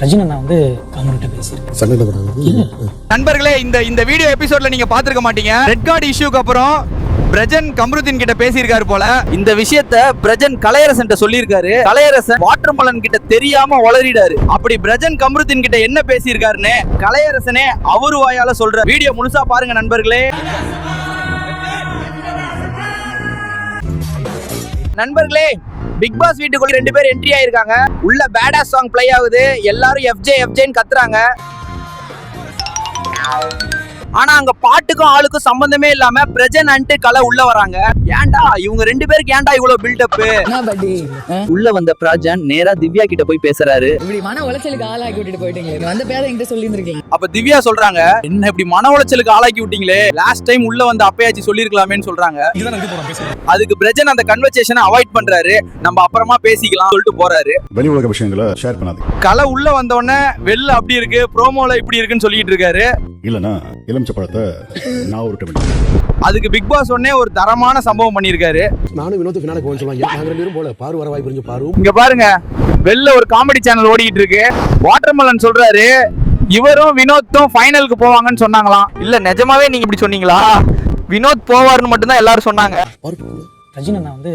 ரஜினி வந்து கமர்கிட்ட பேசியிருக்கேன் நண்பர்களே இந்த இந்த வீடியோ எபிசோட்ல நீங்க பாத்துருக்க மாட்டீங்க. ரெட் கார்டு இஷ்யூக்கு அப்புறம் பிரஜன் கம்ருதீன் கிட்ட பேசியிருக்காரு போல. இந்த விஷயத்த பிரஜன் கலையரசன் சொல்லியிருக்காரு. கலையரசன் வாட்டர்மலன் கிட்ட தெரியாம உளறிடாரு. அப்படி பிரஜன் கம்ருதீன் கிட்ட என்ன பேசியிருக்காருன்னு கலையரசனே அவரு வாயால சொல்ற வீடியோ முழுசா பாருங்க நண்பர்களே. நண்பர்களே பிக் பாஸ் வீட்டுக்குள்ள ரெண்டு பேர் என்ட்ரி ஆயிருக்காங்க. உள்ள பேடா சாங் ப்ளே ஆகுது. எல்லாரும் எஃப்ஜே எஃப்ஜேன்னு கத்துறாங்க. ஆனா அங்க பாட்டுக்கும் ஆளுக்கும் சம்பந்தமே இல்லாம பிரஜன் அன்ட்டு கலை உள்ள வராங்க. ஏன்டா? இவங்க ரெண்டு பேருக்கு ஏன்டா இவ்வளவு பில்டப் உள்ள வந்த பிரஜன் நேரா திவ்யா கிட்ட போய் பேசுறாரு. இப்படி மன உளைச்சலுக்கு ஆளாக்கி விட்டுட்டு போயிட்டீங்களே. நீ வந்த பேரை என்கிட்ட சொல்லியிருந்திருக்கலாம் அப்ப திவ்யா சொல்றாங்க என்ன இப்படி மன உளைச்சலுக்கு ஆளாக்கி விட்டீங்களே? லாஸ்ட் டைம் உள்ள வந்து அப்பயாச்சு சொல்லிருக்கலாமேன்னு சொல்றாங்க. அதுக்கு பிரஜன் அந்த கன்வர்சேஷனை அவாய்ட் பண்றாரு. நம்ம அப்புறமா பேசிக்கலாம் சொல்லிட்டு போறாரு. வெளி உலக விஷயங்களை ஷேர் பண்ணாதீங்க. கலை உள்ள வந்த உடனே வெளில அப்படி இருக்கு ப்ரோமோல இப்படி இருக்குன்னு சொல்லிட்டு இருக்காரு. இல்லைன்னா எலுமிச்சை பழத்தை நான் உருட்ட வேண்டியது அதுக்கு பிக் பாஸ் உடனே ஒரு தரமான சம்பவம் பண்ணியிருக்காரு. நானும் வினோத் ஃபினால போகணும்னு சொல்லுவாங்க. நாங்க ரெண்டு பேரும் போல. பாரு வர வாய்ப்பு இருந்து பாரு. இங்க பாருங்க. வெளில ஒரு காமெடி சேனல் ஓடிட்டு இருக்கு. வாட்டர்மெலன் சொல்றாரு. இவரும் வினோத்தும் ஃபைனலுக்கு போவாங்கன்னு சொன்னாங்களாம். இல்ல நிஜமாவே நீங்க இப்படி சொன்னீங்களா? வினோத் போவார்னு மட்டும்தான் எல்லாரும் சொன்னாங்க. ரஜினி அண்ணா வந்து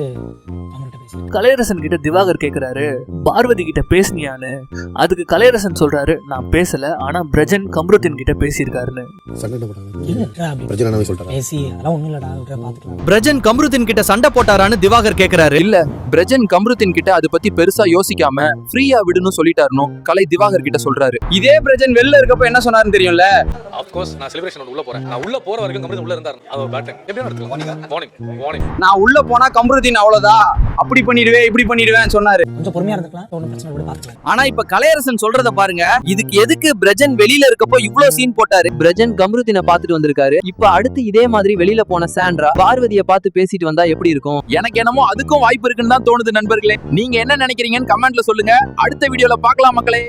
கலையரசன் கிட்ட திவாகர் கேக்குறாரு பார்வதி கிட்ட பேசுனியான்னு. அதுக்கு கலையரசன் சொல்றாரு நான் பேசல ஆனா பிரஜன் கம்ருதீன் கிட்ட பேசியிருக்காருன்னு. பிரஜன் கம்ருதீன் கிட்ட சண்டை போட்டாரான்னு திவாகர் கேக்குறாரு. இல்ல பிரஜன் கம்ருதீன் கிட்ட அதை பத்தி பெருசா யோசிக்காம ஃப்ரீயா விடுன்னு சொல்லிட்டாருன்னு கலை திவாகர் கிட்ட சொல்றாரு. இதே பிரஜன் வெளில இருக்கப்ப என்ன சொன்னாருன்னு தெரியும்ல? அப்கோர்ஸ் நான் செலிப்ரேஷன் உள்ள போறேன். நான் உள்ள போற வரைக்கும் கம்பெனி உள்ள இருந்தாரு. அது ஒரு பேட் டைம் எப்படியும் எடுத்துக்கலாம் மார்னிங் மார்னிங் நான் உள்ள போனா கம்ருதீன் அவ்வளவுதான். அப்படி பண்ணிடுவேன் இப்படி பண்ணிடுவேன் சொன்னாரு. கொஞ்சம் பொறுமையா இருந்துக்கலாம். ஒன்றும் பிரச்சனை இல்லை, விட பாத்துக்கலாம் ஆனா இப்ப கலையரசன் சொல்றத பாருங்க. இதுக்கு எதுக்கு பிரஜன் வெளியில இருக்கப்போ இவ்ளோ சீன் போட்டாரு? பிரஜன் கம்ருதீனை பாத்துட்டு வந்திருக்காரு. இப்ப அடுத்து இதே மாதிரி வெளியில போன சாண்ட்ரா பார்வதிய பார்த்து பேசிட்டு வந்தா எப்படி இருக்கும்? எனக்கு என்னமோ அதுக்கும் வாய்ப்பு இருக்குன்னு தான் தோணுது நண்பர்களே. நீங்க என்ன நினைக்கிறீங்கன்னு கமெண்ட்ல சொல்லுங்க. அடுத்த வீடியோல பார்க்கலாம் மக்களே.